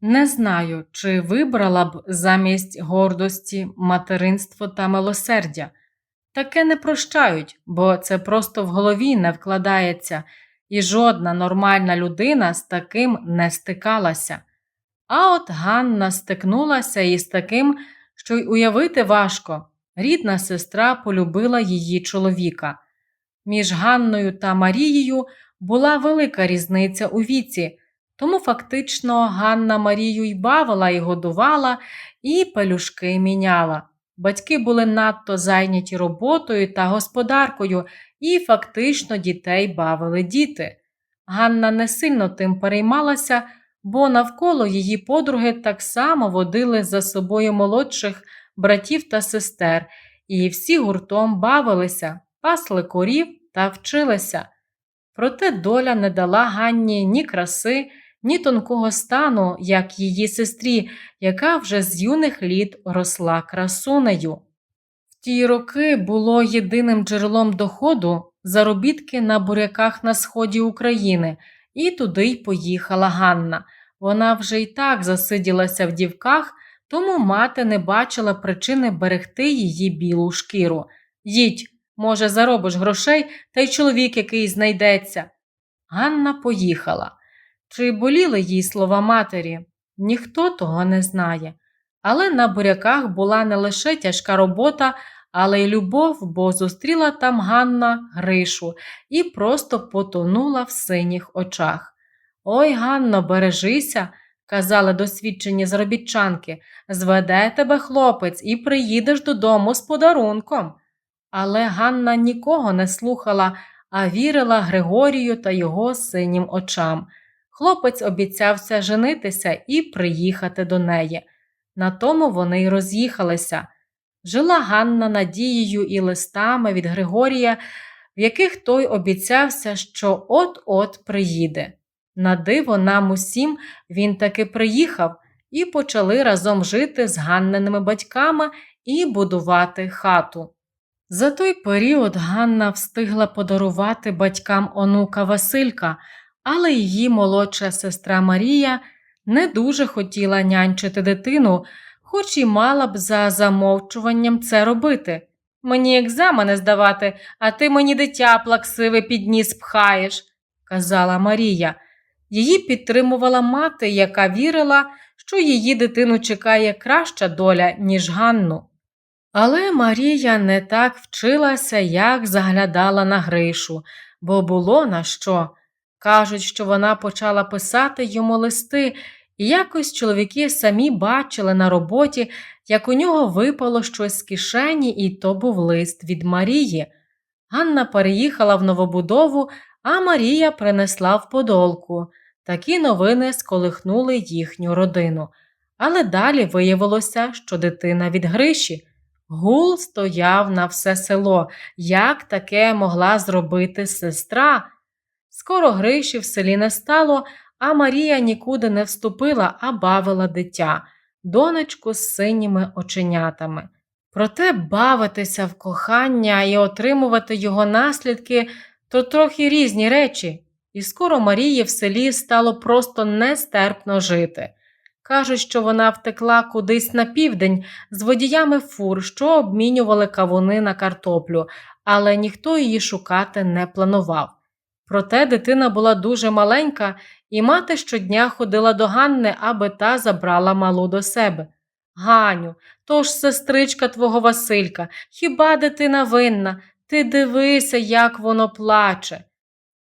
Не знаю, чи вибрала б замість гордості материнство та милосердя. Таке не прощають, бо це просто в голові не вкладається, і жодна нормальна людина з таким не стикалася. А от Ганна стикнулася із таким, що й уявити важко. Рідна сестра полюбила її чоловіка. Між Ганною та Марією була велика різниця у віці, тому фактично Ганна Марію й бавила, і годувала, і пелюшки міняла. Батьки були надто зайняті роботою та господаркою, і фактично дітей бавили діти. Ганна не сильно тим переймалася, бо навколо її подруги так само водили за собою молодших братів та сестер, і всі гуртом бавилися, пасли корів та вчилися. Проте доля не дала Ганні ні краси, ні тонкого стану, як її сестрі, яка вже з юних літ росла красунею. В ті роки було єдиним джерелом доходу заробітки на буряках на сході України, і туди й поїхала Ганна. Вона вже й так засиділася в дівках, тому мати не бачила причини берегти її білу шкіру. Їдь, може, заробиш грошей, та й чоловік який знайдеться. Ганна поїхала. Чи боліли їй слова матері? Ніхто того не знає. Але на буряках була не лише тяжка робота, але й любов, бо зустріла там Ганна Гришу і просто потонула в синіх очах. Ой, Ганно, бережися, казали досвідчені заробітчанки, зведе тебе хлопець і приїдеш додому з подарунком. Але Ганна нікого не слухала, а вірила Григорію та його синім очам. Хлопець обіцявся женитися і приїхати до неї. На тому вони й роз'їхалися. Жила Ганна надією і листами від Григорія, в яких той обіцявся, що от-от приїде. На диво нам усім він таки приїхав і почали разом жити з Ганниними батьками і будувати хату. За той період Ганна встигла подарувати батькам онука Василька, але її молодша сестра Марія не дуже хотіла нянчити дитину, хоч і мала б за замовчуванням це робити. Мені екзамени здавати, а ти мені дитя плаксиве під ніс пхаєш, казала Марія. Її підтримувала мати, яка вірила, що її дитину чекає краща доля, ніж Ганну. Але Марія не так вчилася, як заглядала на Гришу, бо було на що. Кажуть, що вона почала писати йому листи, і якось чоловіки самі бачили на роботі, як у нього випало щось з кишені, і то був лист від Марії. Ганна переїхала в новобудову, а Марія принесла в подолку. Такі новини сколихнули їхню родину. Але далі виявилося, що дитина від Гриші. Гул стояв на все село. Як таке могла зробити сестра? Скоро Гриші в селі не стало, а Марія нікуди не вступила, а бавила дитя, донечку з синіми оченятами. Проте бавитися в кохання і отримувати його наслідки то трохи різні речі, і скоро Марії в селі стало просто нестерпно жити. Кажуть, що вона втекла кудись на південь з водіями фур, що обмінювали кавуни на картоплю, але ніхто її шукати не планував. Проте дитина була дуже маленька, і мати щодня ходила до Ганни, аби та забрала малу до себе. Ганю, то ж сестричка твого Василька, хіба дитина винна? Ти дивися, як воно плаче.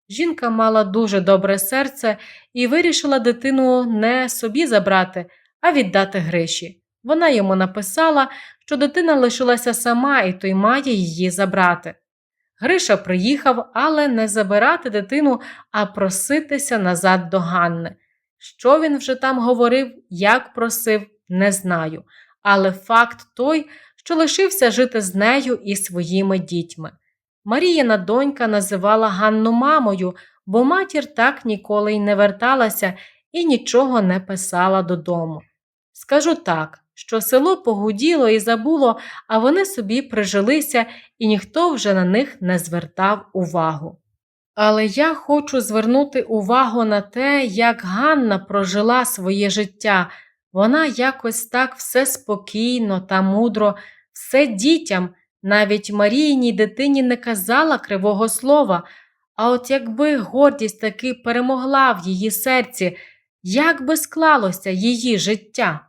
Жінка мала дуже добре серце і вирішила дитину не собі забрати, а віддати Гриші. Вона йому написала, що дитина лишилася сама і той має її забрати. Гриша приїхав, але не забирати дитину, а проситися назад до Ганни. Що він вже там говорив, як просив, не знаю. Але факт той, що лишився жити з нею і своїми дітьми. Маріїна донька називала Ганну мамою, бо матір так ніколи й не верталася і нічого не писала додому. Скажу так, що село погуділо і забуло, а вони собі прижилися, і ніхто вже на них не звертав увагу. Але я хочу звернути увагу на те, як Ганна прожила своє життя. Вона якось так все спокійно та мудро, все дітям, навіть Маріїній дитині не казала кривого слова. А от якби гордість таки перемогла в її серці, як би склалося її життя?